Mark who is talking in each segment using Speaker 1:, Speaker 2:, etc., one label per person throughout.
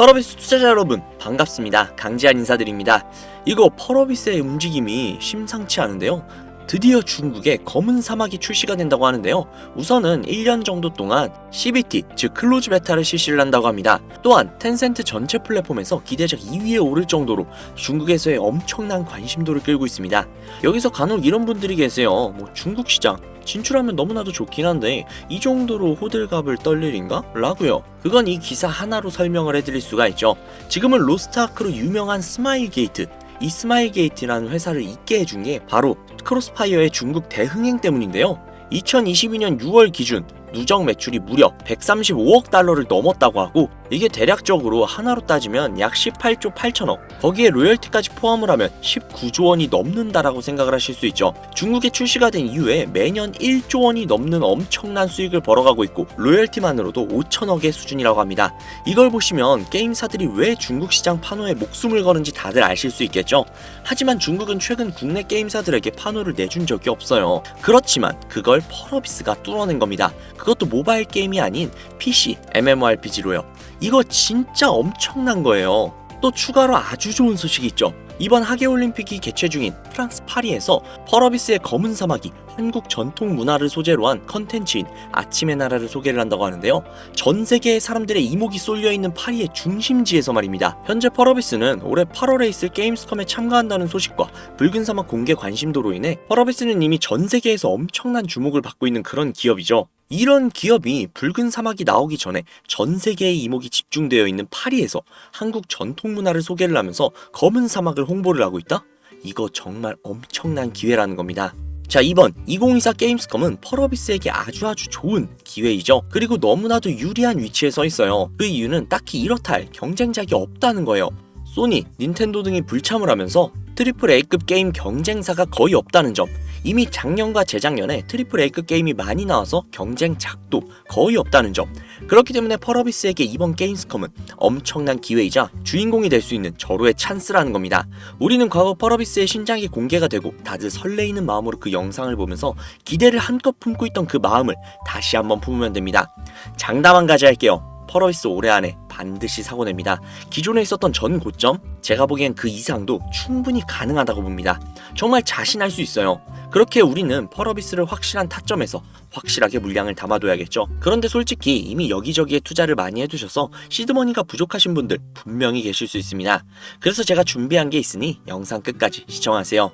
Speaker 1: 펄어비스 투자자 여러분 반갑습니다. 강지한 인사드립니다. 이거 펄어비스의 움직임이 심상치 않은데요. 드디어 중국에 검은 사막이 출시가 된다고 하는데요. 우선은 1년 정도 동안 CBT, 즉 클로즈 베타를 실시를 한다고 합니다. 또한 텐센트 전체 플랫폼에서 기대작 2위에 오를 정도로 중국에서의 엄청난 관심도를 끌고 있습니다. 여기서 간혹 이런 분들이 계세요. 뭐 중국 시장 진출하면 너무나도 좋긴 한데 이 정도로 호들갑을 떨 일인가? 라고요. 그건 이 기사 하나로 설명을 해드릴 수가 있죠. 지금은 로스트아크로 유명한 스마일 게이트 이 스마일 게이트라는 회사를 있게 해준 게 바로 크로스파이어의 중국 대흥행 때문인데요. 2022년 6월 기준 누적 매출이 무려 135억 달러를 넘었다고 하고 이게 대략적으로 하나로 따지면 약 18조 8천억. 거기에 로열티까지 포함을 하면 19조 원이 넘는다라고 생각을 하실 수 있죠. 중국에 출시가 된 이후에 매년 1조 원이 넘는 엄청난 수익을 벌어가고 있고 로열티만으로도 5천억의 수준이라고 합니다. 이걸 보시면 게임사들이 왜 중국 시장 판호에 목숨을 거는지 다들 아실 수 있겠죠? 하지만 중국은 최근 국내 게임사들에게 판호를 내준 적이 없어요. 그렇지만 그걸 펄어비스가 뚫어낸 겁니다. 그것도 모바일 게임이 아닌 PC, MMORPG로요. 이거 진짜 엄청난 거예요. 또 추가로 아주 좋은 소식이 있죠. 이번 하계올림픽이 개최 중인 프랑스 파리에서 펄어비스의 검은 사막이 한국 전통 문화를 소재로 한 컨텐츠인 아침의 나라를 소개를 한다고 하는데요. 전 세계의 사람들의 이목이 쏠려 있는 파리의 중심지에서 말입니다. 현재 펄어비스는 올해 8월에 있을 게임스컴에 참가한다는 소식과 붉은 사막 공개 관심도로 인해 펄어비스는 이미 전 세계에서 엄청난 주목을 받고 있는 그런 기업이죠. 이런 기업이 붉은 사막이 나오기 전에 전 세계의 이목이 집중되어 있는 파리에서 한국 전통 문화를 소개를 하면서 검은 사막을 홍보를 하고 있다? 이거 정말 엄청난 기회라는 겁니다. 자, 이번 2024 게임스컴은 펄어비스에게 아주 아주 좋은 기회이죠. 그리고 너무나도 유리한 위치에 서 있어요. 그 이유는 딱히 이렇다 할 경쟁작이 없다는 거예요. 소니, 닌텐도 등이 불참을 하면서 트리플 A급 게임 경쟁사가 거의 없다는 점. 이미 작년과 재작년에 트리플 A급 게임이 많이 나와서 경쟁 작도 거의 없다는 점. 그렇기 때문에 펄어비스에게 이번 게임스컴은 엄청난 기회이자 주인공이 될 수 있는 절호의 찬스라는 겁니다. 우리는 과거 펄어비스의 신작이 공개가 되고 다들 설레이는 마음으로 그 영상을 보면서 기대를 한껏 품고 있던 그 마음을 다시 한번 품으면 됩니다. 장담 한 가지 할게요. 펄어비스 올해 안에 반드시 사고 냅니다. 기존에 있었던 전 고점, 제가 보기엔 그 이상도 충분히 가능하다고 봅니다. 정말 자신할 수 있어요. 그렇게 우리는 펄어비스를 확실한 타점에서 확실하게 물량을 담아둬야겠죠. 그런데 솔직히 이미 여기저기에 투자를 많이 해두셔서 시드머니가 부족하신 분들 분명히 계실 수 있습니다. 그래서 제가 준비한 게 있으니 영상 끝까지 시청하세요.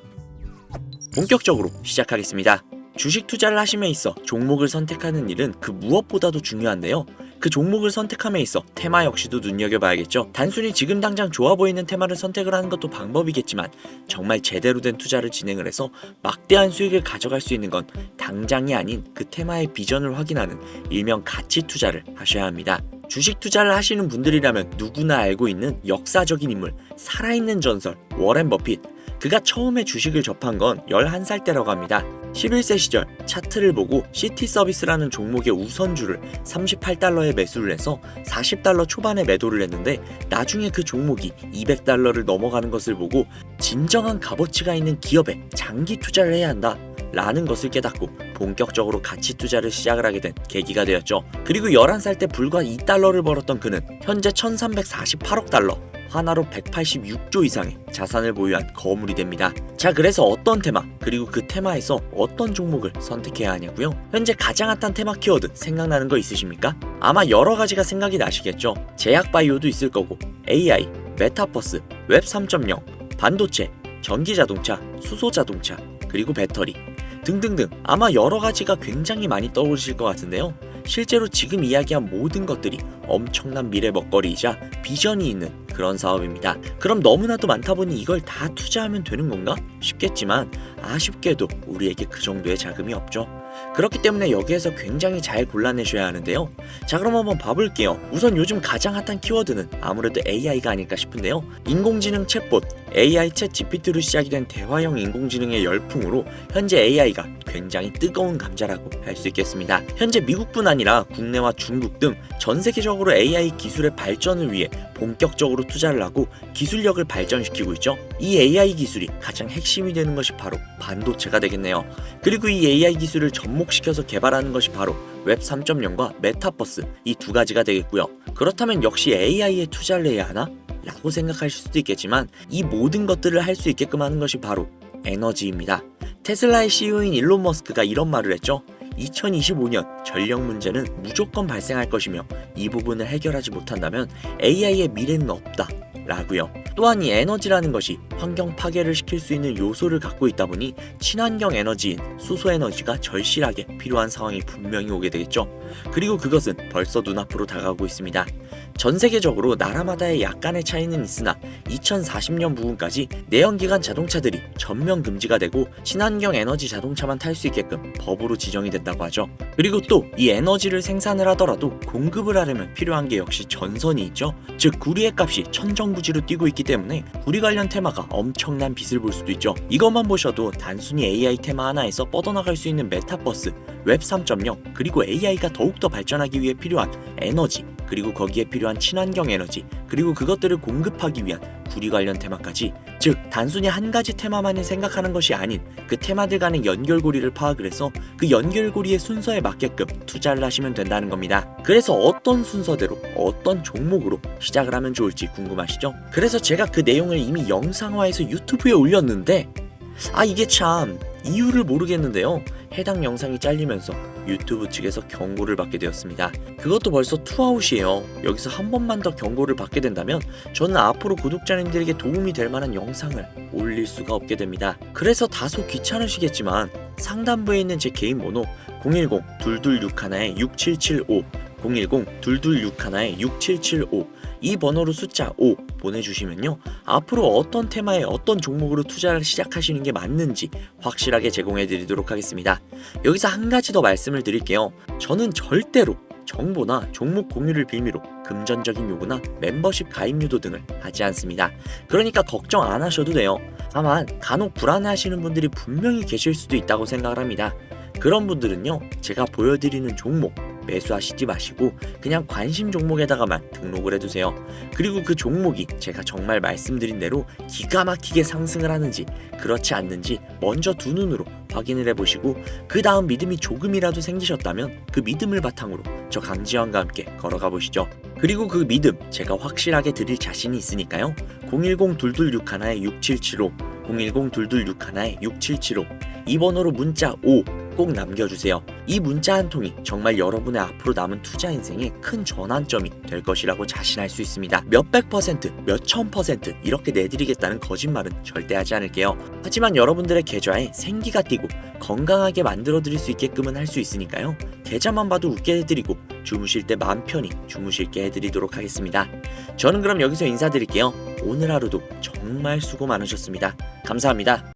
Speaker 1: 본격적으로 시작하겠습니다. 주식 투자를 하심에 있어 종목을 선택하는 일은 그 무엇보다도 중요한데요. 그 종목을 선택함에 있어 테마 역시도 눈여겨봐야겠죠. 단순히 지금 당장 좋아 보이는 테마를 선택을 하는 것도 방법이겠지만 정말 제대로 된 투자를 진행을 해서 막대한 수익을 가져갈 수 있는 건 당장이 아닌 그 테마의 비전을 확인하는 일명 가치 투자를 하셔야 합니다. 주식 투자를 하시는 분들이라면 누구나 알고 있는 역사적인 인물, 살아있는 전설, 워렌 버핏. 그가 처음에 주식을 접한 건 11살 때라고 합니다. 11세 시절 차트를 보고 시티 서비스라는 종목의 우선주를 38달러에 매수를 해서 40달러 초반에 매도를 했는데 나중에 그 종목이 200달러를 넘어가는 것을 보고 진정한 값어치가 있는 기업에 장기 투자를 해야 한다. 라는 것을 깨닫고 본격적으로 가치 투자를 시작을 하게 된 계기가 되었죠. 그리고 11살 때 불과 2달러를 벌었던 그는 현재 1348억 달러, 하나로 186조 이상의 자산을 보유한 거물이 됩니다. 자, 그래서 어떤 테마, 그리고 그 테마에서 어떤 종목을 선택해야 하냐고요? 현재 가장 핫한 테마 키워드 생각나는 거 있으십니까? 아마 여러 가지가 생각이 나시겠죠. 제약 바이오도 있을 거고, AI, 메타버스, 웹 3.0, 반도체, 전기 자동차, 수소 자동차, 그리고 배터리 등등등 아마 여러 가지가 굉장히 많이 떠오르실 것 같은데요. 실제로 지금 이야기한 모든 것들이 엄청난 미래 먹거리이자 비전이 있는 그런 사업입니다. 그럼 너무나도 많다 보니 이걸 다 투자하면 되는 건가? 싶겠지만 아쉽게도 우리에게 그 정도의 자금이 없죠. 그렇기 때문에 여기에서 굉장히 잘 골라내셔야 하는데요. 자 그럼 한번 봐볼게요. 우선 요즘 가장 핫한 키워드는 아무래도 AI가 아닐까 싶은데요. 인공지능 챗봇, AI 챗 GPT로 시작이 된 대화형 인공지능의 열풍으로 현재 AI가 굉장히 뜨거운 감자라고 할 수 있겠습니다. 현재 미국뿐 아니라 국내와 중국 등 전 세계적으로 AI 기술의 발전을 위해 본격적으로 투자를 하고 기술력을 발전시키고 있죠. 이 AI 기술이 가장 핵심이 되는 것이 바로 반도체가 되겠네요. 그리고 이 AI 기술을 접목시켜서 개발하는 것이 바로 웹 3.0과 메타버스 이 두 가지가 되겠고요. 그렇다면 역시 AI에 투자를 해야 하나? 라고 생각하실 수도 있겠지만 이 모든 것들을 할 수 있게끔 하는 것이 바로 에너지입니다. 테슬라의 CEO인 일론 머스크가 이런 말을 했죠. 2025년 전력 문제는 무조건 발생할 것이며 이 부분을 해결하지 못한다면 AI의 미래는 없다. 라고요. 또한 이 에너지라는 것이 환경 파괴를 시킬 수 있는 요소를 갖고 있다 보니 친환경 에너지인 수소 에너지가 절실하게 필요한 상황이 분명히 오게 되겠죠. 그리고 그것은 벌써 눈앞으로 다가오고 있습니다. 전 세계적으로 나라마다의 약간의 차이는 있으나 2040년 부근까지 내연기관 자동차들이 전면 금지가 되고 친환경 에너지 자동차만 탈 수 있게끔 법으로 지정이 된다고 하죠. 그리고 또 이 에너지를 생산을 하더라도 공급을 하려면 필요한 게 역시 전선이 있죠. 즉 구리의 값이 천정부지로 뛰고 있기 때문에 구리 관련 테마가 엄청난 빛을 볼 수도 있죠. 이것만 보셔도 단순히 AI 테마 하나에서 뻗어나갈 수 있는 메타버스, 웹 3.0 그리고 AI가 더욱더 발전하기 위해 필요한 에너지 그리고 거기에 필요한 친환경 에너지 그리고 그것들을 공급하기 위한 구리 관련 테마까지 즉 단순히 한 가지 테마만을 생각하는 것이 아닌 그 테마들 간의 연결고리를 파악을 해서 그 연결고리의 순서에 맞게끔 투자를 하시면 된다는 겁니다. 그래서 어떤 순서대로 어떤 종목으로 시작을 하면 좋을지 궁금하시죠? 그래서 제가 그 내용을 이미 영상화해서 유튜브에 올렸는데 아 이게 참 이유를 모르겠는데요. 해당 영상이 잘리면서 유튜브 측에서 경고를 받게 되었습니다. 그것도 벌써 투아웃이에요. 여기서 한 번만 더 경고를 받게 된다면 저는 앞으로 구독자님들에게 도움이 될 만한 영상을 올릴 수가 없게 됩니다. 그래서 다소 귀찮으시겠지만 상단부에 있는 제 개인 번호 010-2261-6775 010-2261-6775이 번호로 숫자 5 보내주시면요. 앞으로 어떤 테마에 어떤 종목으로 투자를 시작하시는 게 맞는지 확실하게 제공해 드리도록 하겠습니다. 여기서 한 가지 더 말씀을 드릴게요. 저는 절대로 정보나 종목 공유를 빌미로 금전적인 요구나 멤버십 가입 유도 등을 하지 않습니다. 그러니까 걱정 안 하셔도 돼요. 다만 간혹 불안해 하시는 분들이 분명히 계실 수도 있다고 생각을 합니다. 그런 분들은요, 제가 보여드리는 종목 매수하시지 마시고 그냥 관심 종목에다가만 등록을 해두세요. 그리고 그 종목이 제가 정말 말씀드린 대로 기가 막히게 상승을 하는지 그렇지 않는지 먼저 두 눈으로 확인을 해보시고 그 다음 믿음이 조금이라도 생기셨다면 그 믿음을 바탕으로 저 강지원과 함께 걸어가 보시죠. 그리고 그 믿음 제가 확실하게 드릴 자신이 있으니까요. 010-2261-6775 010-2261-6775 이 번호로 문자 5 꼭 남겨주세요. 이 문자 한 통이 정말 여러분의 앞으로 남은 투자 인생에 큰 전환점이 될 것이라고 자신할 수 있습니다. 몇백 퍼센트, 몇천 퍼센트 이렇게 내드리겠다는 거짓말은 절대 하지 않을게요. 하지만 여러분들의 계좌에 생기가 띄고 건강하게 만들어 드릴 수 있게끔은 할 수 있으니까요. 계좌만 봐도 웃게 해드리고 주무실 때 마음 편히 주무실게 해드리도록 하겠습니다. 저는 그럼 여기서 인사드릴게요. 오늘 하루도 정말 수고 많으셨습니다. 감사합니다.